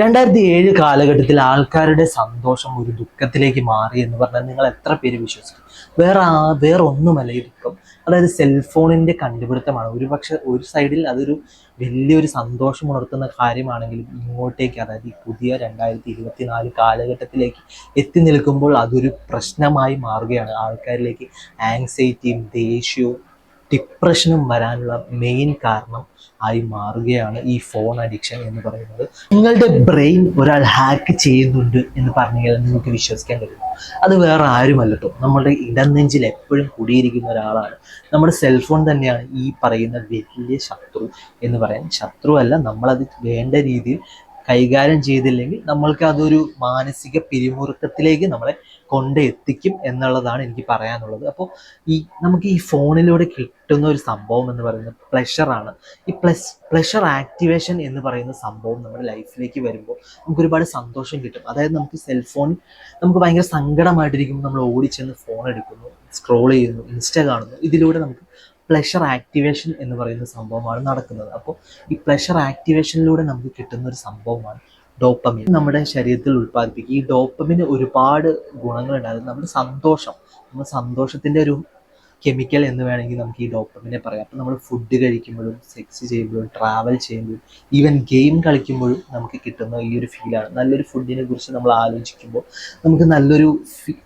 രണ്ടായിരത്തി ഏഴ് കാലഘട്ടത്തിൽ ആൾക്കാരുടെ സന്തോഷം ഒരു ദുഃഖത്തിലേക്ക് മാറി എന്ന് പറഞ്ഞാൽ നിങ്ങൾ എത്ര പേര് വിശ്വസിക്കും? വേറെ വേറെ ഒന്നുമല്ല ഈ ദുഃഖം. അതായത് സെൽഫോണിന്റെ കണ്ടുപിടുത്തമാണ്. ഒരു പക്ഷെ ഒരു സൈഡിൽ അതൊരു വലിയൊരു സന്തോഷം ഉണർത്തുന്ന കാര്യമാണെങ്കിലും ഇങ്ങോട്ടേക്ക് അതായത് ഈ പുതിയ രണ്ടായിരത്തി ഇരുപത്തി നാല് കാലഘട്ടത്തിലേക്ക് എത്തി നിൽക്കുമ്പോൾ അതൊരു പ്രശ്നമായി മാറുകയാണ്. ആൾക്കാരിലേക്ക് ആങ്സൈറ്റിയും ദേഷ്യവും ഡിപ്രഷനും വരാനുള്ള മെയിൻ കാരണം ആയി മാറുകയാണ് ഈ ഫോൺ അഡിക്ഷൻ എന്ന് പറയുന്നത്. നിങ്ങളുടെ ബ്രെയിൻ ഒരാൾ ഹാക്ക് ചെയ്യുന്നുണ്ട് എന്ന് പറഞ്ഞു പറഞ്ഞാൽ നിങ്ങൾക്ക് വിശ്വസിക്കാൻ കഴിയും. അത് വേറെ ആരുമല്ലട്ടോ നമ്മുടെ ഇടനെഞ്ചിൽ എപ്പോഴും കുടിയിരിക്കുന്ന ഒരാളാണ്. നമ്മുടെ സെൽഫോൺ തന്നെയാണ് ഈ പറയുന്ന വലിയ ശത്രു എന്ന് പറയാൻ ശത്രുവല്ല നമ്മളത് വേണ്ട രീതിയിൽ കൈകാര്യം ചെയ്തില്ലെങ്കിൽ നമ്മൾക്ക് അതൊരു മാനസിക പിരിമുറുക്കത്തിലേക്ക് നമ്മളെ കൊണ്ട് എത്തിക്കും എന്നുള്ളതാണ് എനിക്ക് പറയാനുള്ളത്. അപ്പോൾ ഈ നമുക്ക് ഈ ഫോണിലൂടെ കിട്ടുന്ന ഒരു സംഭവം എന്ന് പറയുന്നത് പ്ലഷറാണ് ഈ പ്ലസ് പ്ലഷർ ആക്ടിവേഷൻ എന്ന് പറയുന്ന സംഭവം നമ്മുടെ ലൈഫിലേക്ക് വരുമ്പോൾ നമുക്ക് ഒരുപാട് സന്തോഷം കിട്ടും. അതായത് നമുക്ക് സെൽഫോൺ നമുക്ക് ഭയങ്കര സങ്കടമായിട്ടിരിക്കുമ്പോൾ നമ്മൾ ഓടിച്ചെന്ന് ഫോൺ എടുക്കുന്നു സ്ക്രോൾ ചെയ്യുന്നു ഇൻസ്റ്റ കാണുന്നു. ഇതിലൂടെ നമുക്ക് പ്ലഷർ ആക്ടിവേഷൻ എന്ന് പറയുന്ന സംഭവമാണ് നടക്കുന്നത്. അപ്പോൾ ഈ പ്ലഷർ ആക്ടിവേഷനിലൂടെ നമുക്ക് കിട്ടുന്ന ഒരു സംഭവമാണ് ഡോപ്പമിൻ നമ്മുടെ ശരീരത്തിൽ ഉൽപ്പാദിപ്പിക്കും. ഈ ഡോപ്പമിന് ഒരുപാട് ഗുണങ്ങളുണ്ട് അത് നമ്മുടെ സന്തോഷം നമ്മൾ സന്തോഷത്തിന്റെ ഒരു കെമിക്കൽ എന്ന് വേണമെങ്കിൽ നമുക്ക് ഈ ഡോപ്പമിനെ പറയാം. അപ്പം നമ്മൾ ഫുഡ് കഴിക്കുമ്പോഴും സെക്സ് ചെയ്യുമ്പോഴും ട്രാവൽ ചെയ്യുമ്പോഴും ഈവൻ ഗെയിം കളിക്കുമ്പോഴും നമുക്ക് കിട്ടുന്ന ഈ ഒരു ഫീലാണ് നല്ലൊരു ഫുഡിനെ കുറിച്ച് നമ്മൾ ആലോചിക്കുമ്പോൾ നമുക്ക് നല്ലൊരു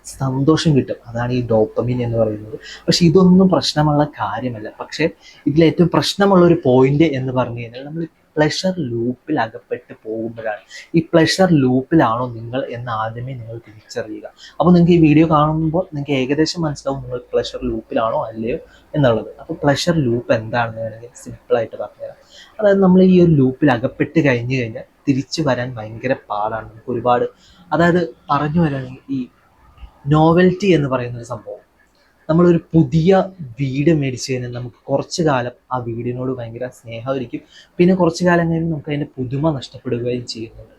സന്തോഷം കിട്ടും. അതാണ് ഈ ഡോപ്പമിൻ എന്ന് പറയുന്നത്. പക്ഷേ ഇതൊന്നും പ്രശ്നമുള്ള കാര്യമല്ല. പക്ഷേ ഇതിലേറ്റവും പ്രശ്നമുള്ള ഒരു പോയിന്റ് എന്ന് പറഞ്ഞു കഴിഞ്ഞാൽ നമ്മൾ പ്ലഷർ ലൂപ്പിൽ അകപ്പെട്ട് പോകുമ്പോഴാണ് ഈ പ്ലഷർ ലൂപ്പിലാണോ നിങ്ങൾ എന്ന് ആദ്യമേ നിങ്ങൾ തിരിച്ചറിയുക. അപ്പോൾ നിങ്ങൾക്ക് ഈ വീഡിയോ കാണുമ്പോൾ നിങ്ങൾക്ക് ഏകദേശം മനസ്സിലാവും നിങ്ങൾ പ്ലഷർ ലൂപ്പിലാണോ അല്ലയോ എന്നുള്ളത്. അപ്പോൾ പ്ലഷർ ലൂപ്പ് എന്താണെന്ന് വേണമെങ്കിൽ സിമ്പിളായിട്ട് പറഞ്ഞുതരാം. അതായത് നമ്മൾ ഈ ഒരു ലൂപ്പിൽ അകപ്പെട്ട് കഴിഞ്ഞു കഴിഞ്ഞാൽ തിരിച്ചു വരാൻ ഭയങ്കര പാടാണ്. നമുക്ക് ഒരുപാട് അതായത് പറഞ്ഞു വരാണെങ്കിൽ ഈ നോവൽറ്റി എന്ന് പറയുന്ന ഒരു സംഭവം. നമ്മളൊരു പുതിയ വീട് മേടിച്ചു കഴിഞ്ഞാൽ നമുക്ക് കുറച്ച് കാലം ആ വീടിനോട് ഭയങ്കര സ്നേഹമായിരിക്കും. പിന്നെ കുറച്ച് കാലം കഴിഞ്ഞ് നമുക്ക് അതിന്റെ പുതുമ നഷ്ടപ്പെടുകയും ചെയ്യുന്നുണ്ട്.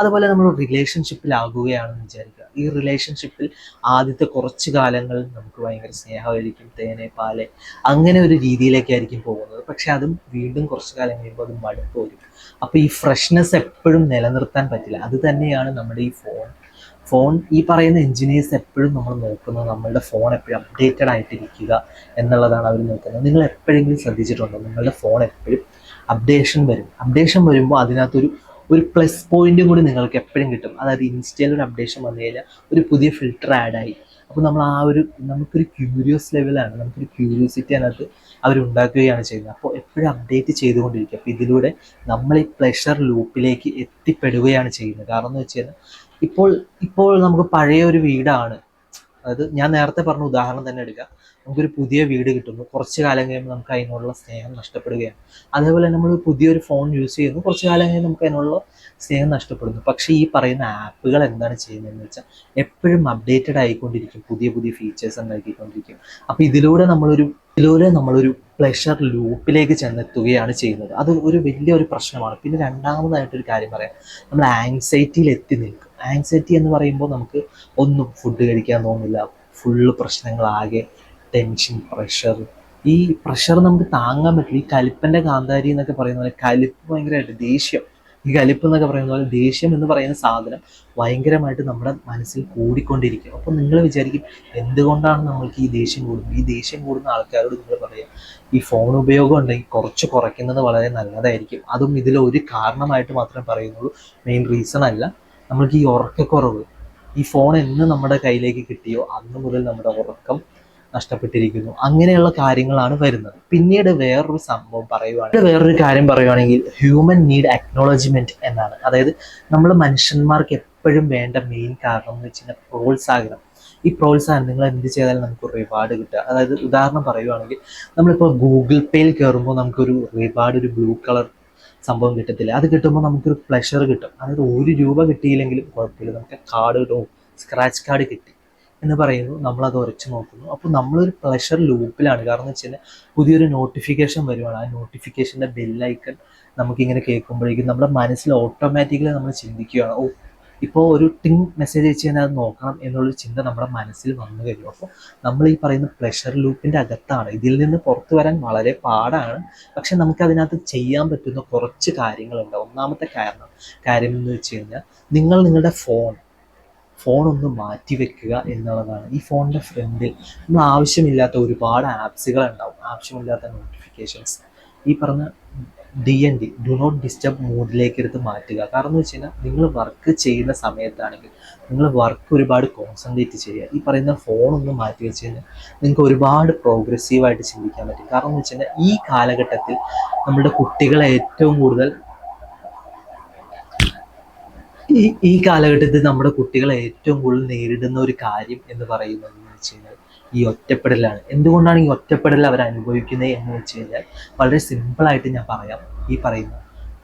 അതുപോലെ നമ്മൾ റിലേഷൻഷിപ്പിലാകുകയാണെന്ന് വിചാരിക്കുക. ഈ റിലേഷൻഷിപ്പിൽ ആദ്യത്തെ കുറച്ച് കാലങ്ങൾ നമുക്ക് ഭയങ്കര സ്നേഹമായിരിക്കും തേനെ പാൽ അങ്ങനെ ഒരു രീതിയിലേക്കായിരിക്കും പോകുന്നത്. പക്ഷെ അതും വീണ്ടും കുറച്ച് കാലം കഴിയുമ്പോൾ അത് മടുപ്പ് വരും. അപ്പോൾ ഈ ഫ്രഷ്നെസ് എപ്പോഴും നിലനിർത്താൻ പറ്റില്ല. അത് തന്നെയാണ് നമ്മുടെ ഈ ഫോൺ ഫോൺ ഈ പറയുന്ന എഞ്ചിനീയേഴ്സ് എപ്പോഴും നമ്മൾ നോക്കുന്നത് നമ്മളുടെ ഫോൺ എപ്പോഴും അപ്ഡേറ്റഡ് ആയിട്ടിരിക്കുക എന്നുള്ളതാണ് അവർ നോക്കുന്നത്. നിങ്ങൾ എപ്പോഴെങ്കിലും ശ്രദ്ധിച്ചിട്ടുണ്ടോ? നിങ്ങളുടെ ഫോൺ എപ്പോഴും അപ്ഡേഷൻ വരും. അപ്ഡേഷൻ വരുമ്പോൾ അതിനകത്തൊരു ഒരു പ്ലസ് പോയിന്റും കൂടി നിങ്ങൾക്ക് എപ്പോഴും കിട്ടും. അതായത് ഇൻസ്റ്റയിൽ ഒരു അപ്ഡേഷൻ വന്നു കഴിഞ്ഞാൽ ഒരു പുതിയ ഫിൽറ്റർ ആഡായി അപ്പോൾ നമ്മൾ ആ ഒരു നമുക്കൊരു ക്യൂരിയസ് ലെവലാണ് നമുക്കൊരു ക്യൂരിയോസിറ്റി അതിനകത്ത് അവരുണ്ടാക്കുകയാണ് ചെയ്യുന്നത്. അപ്പോൾ എപ്പോഴും അപ്ഡേറ്റ് ചെയ്തുകൊണ്ടിരിക്കുക. അപ്പോൾ ഇതിലൂടെ നമ്മൾ ഈ പ്ലഷർ ലൂപ്പിലേക്ക് എത്തിപ്പെടുകയാണ് ചെയ്യുന്നത്. കാരണം എന്ന് വെച്ച് കഴിഞ്ഞാൽ ഇപ്പോൾ ഇപ്പോൾ നമുക്ക് പഴയ ഒരു വീടാണ്. അതായത് ഞാൻ നേരത്തെ പറഞ്ഞ ഉദാഹരണം തന്നെ എടുക്കുക നമുക്കൊരു പുതിയ വീട് കിട്ടുന്നു. കുറച്ച് കാലം കഴിയുമ്പോൾ നമുക്ക് അതിനോടുള്ള സ്നേഹം നഷ്ടപ്പെടുകയാണ്. അതേപോലെ നമ്മൾ പുതിയൊരു ഫോൺ യൂസ് ചെയ്യുന്നു. കുറച്ച് കാലം കഴിയുമ്പോൾ നമുക്ക് അതിനുള്ള സ്നേഹം നഷ്ടപ്പെടുന്നു. പക്ഷേ ഈ പറയുന്ന ആപ്പുകൾ എന്താണ് ചെയ്യുന്നതെന്ന് വെച്ചാൽ എപ്പോഴും അപ്ഡേറ്റഡ് ആയിക്കൊണ്ടിരിക്കും. പുതിയ പുതിയ ഫീച്ചേഴ്സ് ഉണ്ടാക്കിക്കൊണ്ടിരിക്കും അപ്പോൾ ഇതിലൂടെ നമ്മളൊരു ഇതിലൂടെ നമ്മളൊരു പ്ലഷർ ലൂപ്പിലേക്ക് ചെന്നെത്തുകയാണ് ചെയ്യുന്നത്. അത് ഒരു വലിയൊരു പ്രശ്നമാണ്. പിന്നെ രണ്ടാമതായിട്ടൊരു കാര്യം പറയാം. നമ്മൾ ആങ്സൈറ്റിയിൽ എത്തി നിൽക്കും. ആങ്സൈറ്റി എന്ന് പറയുമ്പോൾ നമുക്ക് ഒന്നും ഫുഡ് കഴിക്കാൻ തോന്നില്ല. ഫുള്ള് പ്രശ്നങ്ങളാകെ ടെൻഷൻ പ്രഷർ ഈ പ്രഷർ നമുക്ക് താങ്ങാൻ പറ്റില്ല. ഈ കലിപ്പന്റെ കാന്താരി എന്നൊക്കെ പറയുന്ന പോലെ കലിപ്പ് ഭയങ്കരമായിട്ട് ദേഷ്യം. ഈ കലിപ്പ് എന്നൊക്കെ പറയുന്ന പോലെ ദേഷ്യം എന്ന് പറയുന്ന സാധനം ഭയങ്കരമായിട്ട് നമ്മുടെ മനസ്സിൽ കൂടിക്കൊണ്ടിരിക്കും. അപ്പോൾ നിങ്ങൾ വിചാരിക്കും എന്തുകൊണ്ടാണ് നമ്മൾക്ക് ഈ ദേഷ്യം കൂടുന്നത്? ഈ ദേഷ്യം കൂടുന്ന ആൾക്കാരോട് നിങ്ങൾ പറയുക ഈ ഫോൺ ഉപയോഗം ഉണ്ടെങ്കിൽ കുറച്ച് കുറയ്ക്കുന്നത് വളരെ നല്ലതായിരിക്കും. അതും ഇതിലൊരു കാരണമായിട്ട് മാത്രമേ പറയുന്നുള്ളൂ. മെയിൻ റീസൺ അല്ല. നമ്മൾക്ക് ഈ ഉറക്കക്കുറവ് ഈ ഫോൺ എന്ന് നമ്മുടെ കയ്യിലേക്ക് കിട്ടിയോ അന്ന് മുതൽ നമ്മുടെ ഉറക്കം നഷ്ടപ്പെട്ടിരിക്കുന്നു. അങ്ങനെയുള്ള കാര്യങ്ങളാണ് വരുന്നത്. പിന്നീട് വേറൊരു സംഭവം പറയുവാണെങ്കിൽ വേറൊരു കാര്യം പറയുവാണെങ്കിൽ ഹ്യൂമൻ നീഡ് അക്നോളജ്മെന്റ് എന്നാണ്. അതായത് നമ്മൾ മനുഷ്യന്മാർക്ക് എപ്പോഴും വേണ്ട മെയിൻ കാരണം എന്ന് വെച്ച് കഴിഞ്ഞാൽ പ്രോത്സാഹനം. ഈ പ്രോത്സാഹനം നിങ്ങൾ എന്ത് ചെയ്താലും നമുക്ക് റിവാർഡ് കിട്ടുക. അതായത് ഉദാഹരണം പറയുവാണെങ്കിൽ നമ്മളിപ്പോൾ ഗൂഗിൾ പേയിൽ കയറുമ്പോൾ നമുക്കൊരു റിവാർഡ് ഒരു ബ്ലൂ കളർ സംഭവം കിട്ടത്തില്ല. അത് കിട്ടുമ്പോൾ നമുക്കൊരു പ്ലഷർ കിട്ടും. അതായത് ഒരു രൂപ കിട്ടിയില്ലെങ്കിലും കുഴപ്പമില്ല. നമുക്ക് കാർഡ് കിട്ടും സ്ക്രാച്ച് കാർഡ് കിട്ടി എന്ന് പറയുന്നു. നമ്മളത് ഉരച്ച് നോക്കുന്നു. അപ്പോൾ നമ്മളൊരു പ്ലഷർ ലൂപ്പിലാണ് കാരണം എന്ന് വെച്ച് കഴിഞ്ഞാൽ പുതിയൊരു നോട്ടിഫിക്കേഷൻ വരുവാണ്. ആ നോട്ടിഫിക്കേഷന്റെ ബെല്ലൈക്കൺ നമുക്കിങ്ങനെ കേൾക്കുമ്പോഴേക്കും നമ്മുടെ മനസ്സിൽ ഓട്ടോമാറ്റിക്കലി നമ്മൾ ചിന്തിക്കുകയാണ് ഓ ഇപ്പോൾ ഒരു ടിങ് മെസ്സേജ് അയച്ചു കഴിഞ്ഞാൽ അത് നോക്കണം എന്നുള്ളൊരു ചിന്ത നമ്മുടെ മനസ്സിൽ വന്നു കഴിഞ്ഞു. അപ്പോൾ നമ്മൾ ഈ പറയുന്ന പ്രഷർ ലൂപ്പിന്റെ അകത്താണ്. ഇതിൽ നിന്ന് പുറത്തു വരാൻ വളരെ പാടാണ്. പക്ഷെ നമുക്ക് അതിനകത്ത് ചെയ്യാൻ പറ്റുന്ന കുറച്ച് കാര്യങ്ങളുണ്ട്. ഒന്നാമത്തെ കാരണം കാര്യം എന്ന് വെച്ച് കഴിഞ്ഞാൽ നിങ്ങൾ നിങ്ങളുടെ ഫോൺ ഫോൺ ഒന്ന് മാറ്റി വെക്കുക എന്നുള്ളതാണ്. ഈ ഫോണിന്റെ ഫ്രണ്ടിൽ നമ്മൾ ആവശ്യമില്ലാത്ത ഒരുപാട് ആപ്സുകൾ ഉണ്ടാവും. ആവശ്യമില്ലാത്ത നോട്ടിഫിക്കേഷൻസ് ഈ പറഞ്ഞ D N D do not disturb മൂഡിലേക്ക് എടുത്ത് മാറ്റുക. കാരണം എന്ന് വെച്ച് കഴിഞ്ഞാൽ നിങ്ങൾ വർക്ക് ചെയ്യുന്ന സമയത്താണെങ്കിൽ നിങ്ങൾ വർക്ക് ഒരുപാട് കോൺസെൻട്രേറ്റ് ചെയ്യുക. ഈ പറയുന്ന ഫോൺ ഒന്ന് മാറ്റി വെച്ച് കഴിഞ്ഞാൽ നിങ്ങൾക്ക് ഒരുപാട് പ്രോഗ്രസീവായിട്ട് ചിന്തിക്കാൻ പറ്റും. കാരണം എന്ന് വെച്ച് കഴിഞ്ഞാൽ ഈ കാലഘട്ടത്തിൽ നമ്മുടെ കുട്ടികളെ ഏറ്റവും കൂടുതൽ ഈ ഈ കാലഘട്ടത്തിൽ നമ്മുടെ കുട്ടികളെ ഏറ്റവും കൂടുതൽ നേരിടുന്ന ഒരു കാര്യം എന്ന് പറയുന്നത് എന്ന് വെച്ച് കഴിഞ്ഞാൽ ഈ ഒറ്റപ്പെടലാണ്. എന്തുകൊണ്ടാണ് ഈ ഒറ്റപ്പെടൽ അവർ അനുഭവിക്കുന്നത് എന്ന് വെച്ച് കഴിഞ്ഞാൽ വളരെ സിമ്പിളായിട്ട് ഞാൻ പറയാം. ഈ പറയുന്ന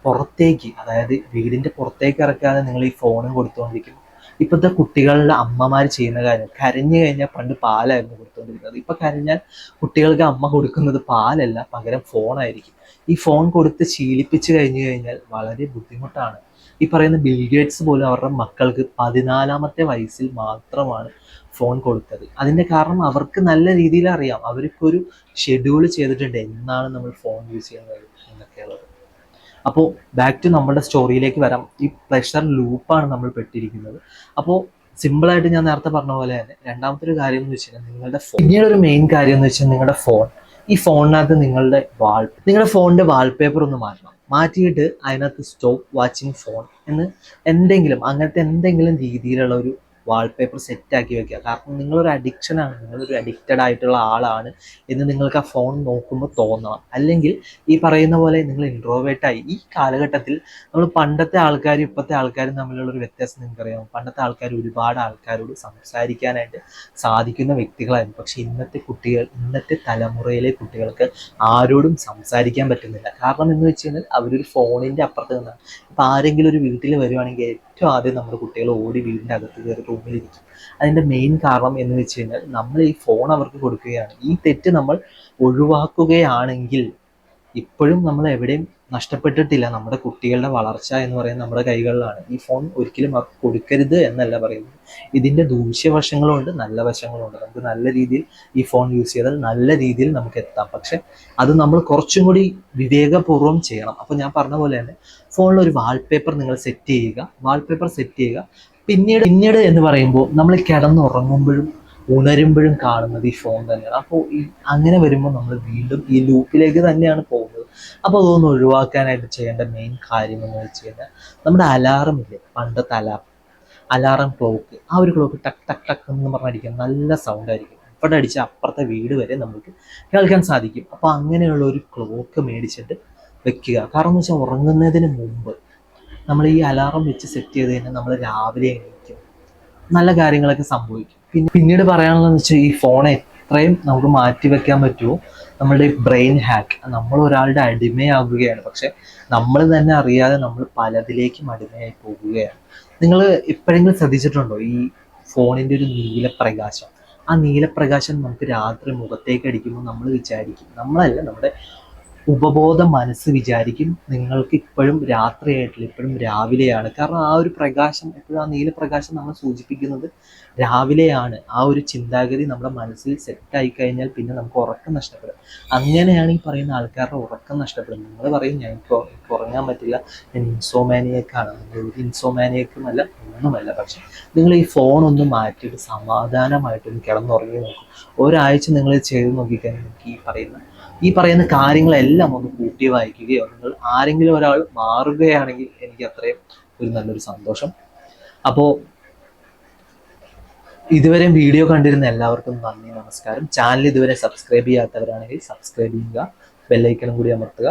പുറത്തേക്ക് അതായത് വീടിന്റെ പുറത്തേക്ക് ഇറക്കാതെ നിങ്ങൾ ഈ ഫോണും കൊടുത്തുകൊണ്ടിരിക്കും ഇപ്പോഴത്തെ കുട്ടികളുടെ അമ്മമാർ ചെയ്യുന്ന കാര്യം കരഞ്ഞു കഴിഞ്ഞാൽ പണ്ട് പാലായിരുന്നു കൊടുത്തുകൊണ്ടിരുന്നത് ഇപ്പൊ കരഞ്ഞാൽ കുട്ടികൾക്ക് അമ്മ കൊടുക്കുന്നത് പാലല്ല പകരം ഫോണായിരിക്കും ഈ ഫോൺ കൊടുത്ത് ശീലിപ്പിച്ചു കഴിഞ്ഞു കഴിഞ്ഞാൽ വളരെ ബുദ്ധിമുട്ടാണ്. ഈ പറയുന്ന ബിൽഗേറ്റ്സ് പോലും അവരുടെ മക്കൾക്ക് പതിനാലാമത്തെ വയസ്സിൽ മാത്രമാണ് ഫോൺ കൊടുത്തത്. അതിന്റെ കാരണം അവർക്ക് നല്ല രീതിയിൽ അറിയാം. അവർക്കൊരു ഷെഡ്യൂൾ ചെയ്തിട്ടുണ്ട് എന്നാണ് നമ്മൾ ഫോൺ യൂസ് ചെയ്യുന്നത് എന്നൊക്കെയുള്ളത് അപ്പോൾ ബാക്ക് ടു നമ്മുടെ സ്റ്റോറിയിലേക്ക് വരാം. ഈ പ്രഷർ ലൂപ്പാണ് നമ്മൾ പെട്ടിരിക്കുന്നത്. അപ്പോൾ സിമ്പിളായിട്ട് ഞാൻ നേരത്തെ പറഞ്ഞ പോലെ തന്നെ രണ്ടാമത്തെ ഒരു കാര്യം എന്ന് വെച്ചാൽ നിങ്ങളുടെ ഫോൺ പിന്നീട് ഒരു മെയിൻ കാര്യം എന്ന് വെച്ചാൽ നിങ്ങളുടെ ഫോൺ ഈ ഫോണിനകത്ത് നിങ്ങളുടെ വാൾ നിങ്ങളുടെ ഫോണിന്റെ വാൾപേപ്പർ ഒന്ന് മാറ്റണം. മാറ്റിയിട്ട് അതിനകത്ത് സ്റ്റോപ്പ് വാച്ചിങ് ഫോൺ എന്ന് എന്തെങ്കിലും അങ്ങനത്തെ എന്തെങ്കിലും രീതിയിലുള്ള ഒരു വാൾപേപ്പർ സെറ്റാക്കി വെക്കുക. കാരണം നിങ്ങളൊരു അഡിക്ഷനാണ് നിങ്ങളൊരു അഡിക്റ്റഡ് ആയിട്ടുള്ള ആളാണ് എന്ന് നിങ്ങൾക്ക് ആ ഫോൺ നോക്കുമ്പോൾ തോന്നണം. അല്ലെങ്കിൽ ഈ പറയുന്ന പോലെ നിങ്ങൾ ഇൻട്രോവേർട്ടായി ഈ കാലഘട്ടത്തിൽ നമ്മൾ പണ്ടത്തെ ആൾക്കാരും ഇപ്പോഴത്തെ ആൾക്കാരും തമ്മിലുള്ള ഒരു വ്യത്യാസം നിങ്ങൾക്കറിയാം പണ്ടത്തെ ആൾക്കാർ ഒരുപാട് ആൾക്കാരോട് സംസാരിക്കാനായിട്ട് സാധിക്കുന്ന വ്യക്തികളായിരുന്നു. പക്ഷെ ഇന്നത്തെ കുട്ടികൾ ഇന്നത്തെ തലമുറയിലെ കുട്ടികൾക്ക് ആരോടും സംസാരിക്കാൻ പറ്റുന്നില്ല. കാരണം എന്ന് വെച്ച് കഴിഞ്ഞാൽ അവരൊരു ഫോണിന്റെ അപ്പുറത്ത് നിന്നാണ്. ഇപ്പം ആരെങ്കിലും ഒരു വീട്ടിൽ വരുവാണെങ്കിൽ ഏറ്റവും ആദ്യം നമ്മുടെ കുട്ടികൾ ഓടി വീടിന്റെ അകത്ത് കയറി റൂമിലിരിക്കും അതിന്റെ മെയിൻ കാരണം എന്ന് വെച്ച് കഴിഞ്ഞാൽ നമ്മൾ ഈ ഫോൺ അവർക്ക് കൊടുക്കുകയാണ്. ഈ തെറ്റ് നമ്മൾ ഒഴിവാക്കുകയാണെങ്കിൽ ഇപ്പോഴും നമ്മൾ എവിടെയും നഷ്ടപ്പെട്ടിട്ടില്ല. നമ്മുടെ കുട്ടികളുടെ വളർച്ച എന്ന് പറയുന്നത് നമ്മുടെ കൈകളിലാണ്. ഈ ഫോൺ ഒരിക്കലും കൊടുക്കരുത് എന്നല്ല പറയുന്നത്. ഇതിന്റെ ദൂഷ്യവശങ്ങളുണ്ട് നല്ല വശങ്ങളുണ്ട്. നമുക്ക് നല്ല രീതിയിൽ ഈ ഫോൺ യൂസ് ചെയ്താൽ നല്ല രീതിയിൽ നമുക്ക് എത്താം. പക്ഷെ അത് നമ്മൾ കുറച്ചും കൂടി വിവേകപൂർവം ചെയ്യണം. അപ്പോൾ ഞാൻ പറഞ്ഞ പോലെ തന്നെ ഫോണിൽ ഒരു വാൾപേപ്പർ നിങ്ങൾ സെറ്റ് ചെയ്യുക. വാൾപേപ്പർ സെറ്റ് ചെയ്യുക. പിന്നീട് പിന്നീട് എന്ന് പറയുമ്പോൾ നമ്മൾ കിടന്നുറങ്ങുമ്പോഴും ഉണരുമ്പോഴും കാണുന്നത് ഈ ഫോൺ തന്നെയാണ്. അപ്പോൾ ഈ അങ്ങനെ വരുമ്പോൾ നമ്മൾ വീണ്ടും ഈ ലൂപ്പിലേക്ക് തന്നെയാണ് പോകുന്നത്. അപ്പോൾ അതൊന്ന് ഒഴിവാക്കാനായിട്ട് ചെയ്യേണ്ട മെയിൻ കാര്യം എന്ന് വെച്ച് കഴിഞ്ഞാൽ നമ്മുടെ അലാറം ഇല്ലേ? പണ്ടത്തെ അലാറം അലാറം ക്ലോക്ക് ആ ഒരു ക്ലോക്ക് ടക്ക് ടക്ക് ടക്ക് എന്ന് പറഞ്ഞിരിക്കും നല്ല സൗണ്ട് ആയിരിക്കും. ഇവിടെ അടിച്ച അപ്പുറത്തെ വീട് വരെ നമുക്ക് കേൾക്കാൻ സാധിക്കും. അപ്പോൾ അങ്ങനെയുള്ള ഒരു ക്ലോക്ക് മേടിച്ചിട്ട് വെക്കുക. കാരണം എന്ന് വെച്ചാൽ ഉറങ്ങുന്നതിന് മുമ്പ് നമ്മൾ ഈ അലാറം വെച്ച് സെറ്റ് ചെയ്ത് കഴിഞ്ഞാൽ നമ്മൾ രാവിലെ നല്ല കാര്യങ്ങളൊക്കെ സംഭവിക്കും. പിന്നെ പിന്നീട് പറയാനുള്ളതെന്ന് വെച്ചാൽ ഈ ഫോൺ എത്രയും നമുക്ക് മാറ്റി വെക്കാൻ പറ്റുമോ നമ്മളുടെ ബ്രെയിൻ ഹാക്ക് നമ്മൾ ഒരാളുടെ അടിമയാകുകയാണ് പക്ഷെ നമ്മൾ തന്നെ അറിയാതെ നമ്മൾ പലതിലേക്കും അടിമയായി പോകുകയാണ്. നിങ്ങൾ എപ്പോഴെങ്കിലും ശ്രദ്ധിച്ചിട്ടുണ്ടോ ഈ ഫോണിന്റെ ഒരു നീലപ്രകാശം? ആ നീലപ്രകാശം നമുക്ക് രാത്രി മുഖത്തേക്ക് അടിക്കുമ്പോൾ നമ്മൾ വിചാരിക്കും. നമ്മളല്ല നമ്മുടെ ഉപബോധ മനസ്സ് വിചാരിക്കും. നിങ്ങൾക്ക് ഇപ്പോഴും രാത്രിയായിട്ടില്ല. ഇപ്പോഴും രാവിലെയാണ്. കാരണം ആ ഒരു പ്രകാശം എപ്പോഴും ആ നീലപ്രകാശം നമ്മൾ സൂചിപ്പിക്കുന്നത് രാവിലെയാണ്. ആ ഒരു ചിന്താഗതി നമ്മുടെ മനസ്സിൽ സെറ്റായി കഴിഞ്ഞാൽ പിന്നെ നമുക്ക് ഉറക്കം നഷ്ടപ്പെടും. അങ്ങനെയാണ് ഈ പറയുന്ന ആൾക്കാരുടെ ഉറക്കം നഷ്ടപ്പെടും നിങ്ങൾ പറയും ഞാൻ എനിക്ക് ഉറങ്ങാൻ പറ്റില്ല. ഞാൻ ഇൻസോമാനിയക്കാണ് ഇൻസോമാനിയക്കുമല്ല ഒന്നുമല്ല പക്ഷെ നിങ്ങൾ ഈ ഫോൺ ഒന്ന് മാറ്റിയിട്ട് സമാധാനമായിട്ടൊന്ന് കിടന്നുറങ്ങി നോക്കും. ഒരാഴ്ച നിങ്ങൾ ചെയ്ത് നോക്കിക്കഴിഞ്ഞാൽ നിങ്ങൾക്ക് ഈ പറയുന്ന ഈ പറയുന്ന കാര്യങ്ങളെല്ലാം ഒന്ന് കൂട്ടി വായിക്കുകയോ നിങ്ങൾ ആരെങ്കിലും ഒരാൾ മാറുകയാണെങ്കിൽ എനിക്ക് അത്രയും ഒരു നല്ലൊരു സന്തോഷം. അപ്പോൾ ഇതുവരെ വീഡിയോ കണ്ടിരുന്ന എല്ലാവർക്കും നന്ദി നമസ്കാരം. ചാനൽ ഇതുവരെ സബ്സ്ക്രൈബ് ചെയ്യാത്തവരാണെങ്കിൽ സബ്സ്ക്രൈബ് ചെയ്യുക ബെല്ലൈക്കണും കൂടി അമർത്തുക.